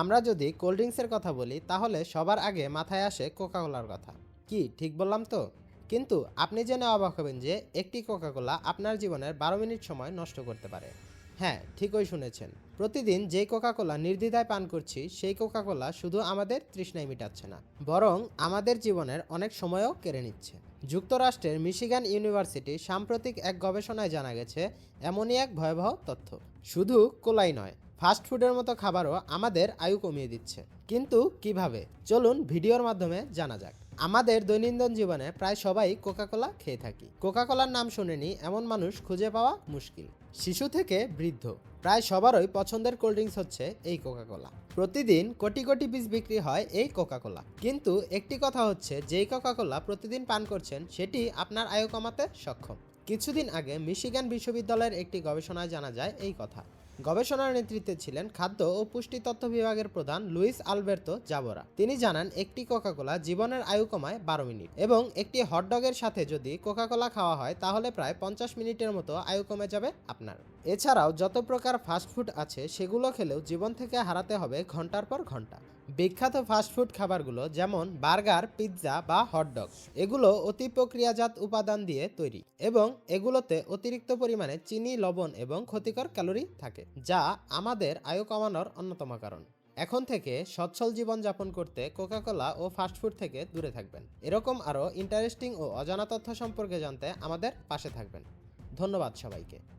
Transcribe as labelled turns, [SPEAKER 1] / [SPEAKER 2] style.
[SPEAKER 1] আমরা যদি কোল্ড ড্রিঙ্কসের কথা বলি, তাহলে সবার আগে মাথায় আসে কোকাকোলার কথা। কি, ঠিক বললাম তো? কিন্তু আপনি জেনে অবাক হবেন যে একটি কোকাকোলা আপনার জীবনের বারো মিনিট সময় নষ্ট করতে পারে। হ্যাঁ ঠিকই শুনেছেন। প্রতিদিন যেই কোকাকোলা নির্দ্বিধায় পান করছি, সেই কোকাকোলা শুধু আমাদের তৃষ্ণায় মিটাচ্ছে না, বরং আমাদের জীবনের অনেক সময়ও কেড়ে নিচ্ছে। যুক্তরাষ্ট্রের মিশিগান ইউনিভার্সিটি সাম্প্রতিক এক গবেষণায় জানা গেছে, এমনই এক ভয়াবহ তথ্য। শুধু কোলাই নয় ফাস্ট ফুডের মতো খাবারও আমাদের আয়ু কমিয়ে দিচ্ছে। কিন্তু কীভাবে? চলুন ভিডিওর মাধ্যমে জানা যাক। আমাদের দৈনন্দিন জীবনে প্রায় সবাই কোকাকোলা খেয়ে থাকি। কোকাকোলার নাম শুনেনি এমন মানুষ খুঁজে পাওয়া মুশকিল। শিশু থেকে বৃদ্ধ। প্রায় সবারই পছন্দের কোল্ড ড্রিঙ্কস হচ্ছে এই কোকাকোলা প্রতিদিন কোটি কোটি পিস বিক্রি হয় এই কোকাকোলা কিন্তু একটি কথা হচ্ছে, যেই কোকাকোলা প্রতিদিন পান করছেন, সেটি আপনার আয়ু কমাতে সক্ষম। কিছুদিন আগে মিশিগান বিশ্ববিদ্যালয়ের একটি গবেষণায় জানা যায় এই কথা। গবেষণার নেতৃত্বে ছিলেন খাদ্য ও পুষ্টি তত্ত্ব বিভাগের প্রধান লুইস আলবের্তো জাবরা। তিনি জানান, একটি কোকাকোলা জীবনের আয়ু কমায় বারো মিনিট এবং একটি হটডগের সাথে যদি কোকাকোলা খাওয়া হয়, তাহলে প্রায় পঞ্চাশ মিনিটের মতো আয়ু কমে যাবে আপনার। এছাড়াও যত প্রকার ফাস্টফুড আছে, সেগুলো খেলেও জীবন থেকে হারাতে হবে ঘণ্টার পর ঘণ্টা। বিখ্যাত ফাস্টফুড খাবারগুলো যেমন বার্গার, পিৎজা বা হটডগ এগুলো অতি প্রক্রিয়াজাত উপাদান দিয়ে তৈরি এবং এগুলোতে অতিরিক্ত পরিমাণে চিনি, লবণ এবং ক্ষতিকর ক্যালোরি থাকে, যা আমাদের আয়ু কমানোর অন্যতম কারণ। এখন থেকে সচ্ছল জীবন যাপন করতে কোকাকোলা ও ফাস্টফুড থেকে দূরে থাকবেন। এরকম আরও ইন্টারেস্টিং ও অজানা তথ্য সম্পর্কে জানতে আমাদের পাশে থাকবেন। ধন্যবাদ সবাইকে।